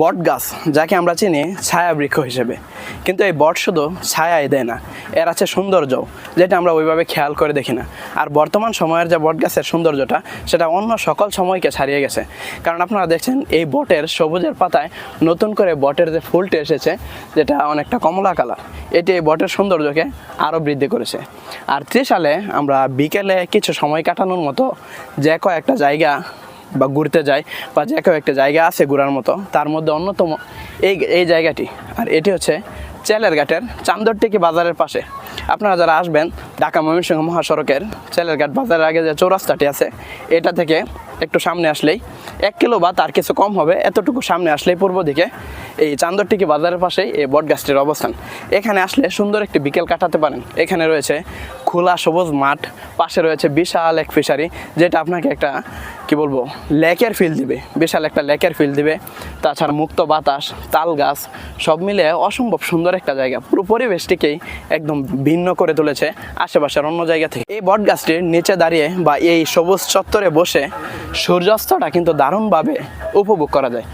বট গাছ, যাকে আমরা চিনি ছায়া বৃক্ষ হিসেবে। কিন্তু এই বট শুধু ছায়াই দেয় না, এর আছে সৌন্দর্য যেটা আমরা ওইভাবে খেয়াল করে দেখি না। আর বর্তমান সময়ের যে বট গাছের সৌন্দর্যটা, সেটা অন্য সকল সময়কে ছাড়িয়ে গেছে। কারণ আপনারা দেখছেন, এই বটের সবুজের পাতায় নতুন করে বটের যে ফুলটি এসেছে, যেটা অনেকটা কমলা কালার, এটি এই বটের সৌন্দর্যকে আরও বৃদ্ধি করেছে। আর ত্রিশ সালে আমরা বিকেলে কিছু সময় কাটানোর মতো যে কয়েকটা জায়গা বা ঘুরতে যাই বা যে কেউ একটা জায়গা আছে ঘোরার মতো, তার মধ্যে অন্যতম এই এই জায়গাটি। আর এটি হচ্ছে চেলের ঘাটের চান্দরটিকি বাজারের পাশে। আপনারা যারা আসবেন ঢাকা ময়মনসিংহ মহাসড়কের চেলের ঘাট বাজারের আগে যে চৌরাস্তাটি আছে, এটা থেকে একটু সামনে আসলেই এক কিলো বা তার কিছু কম হবে, এতটুকু সামনে আসলেই পূর্ব দিকে এই চান্দরটিকি বাজারের পাশেই এই বট গাছটির অবস্থান। এখানে আসলে সুন্দর একটি বিকেল কাটাতে পারেন। এখানে রয়েছে খোলা সবুজ মাঠ, পাশে রয়েছে বিশাল এক ফিশারি, যেটা আপনাকে একটা কি বলব, লেকের ফিল দিবে, বিশাল একটা লেকের ফিল দিবে। তাছাড়া মুক্ত বাতাস, তাল গাছ, সব মিলে অসম্ভব সুন্দর একটা জায়গা। পুরো পরিবেশটিকেই একদম ভিন্ন করে তুলেছে আশেপাশের অন্য জায়গা থেকে। এই বট গাছটির নিচে দাঁড়িয়ে বা এই সবুজ চত্বরে বসে সূর্যাস্তটা কিন্তু দারুণভাবে উপভোগ করা যায়।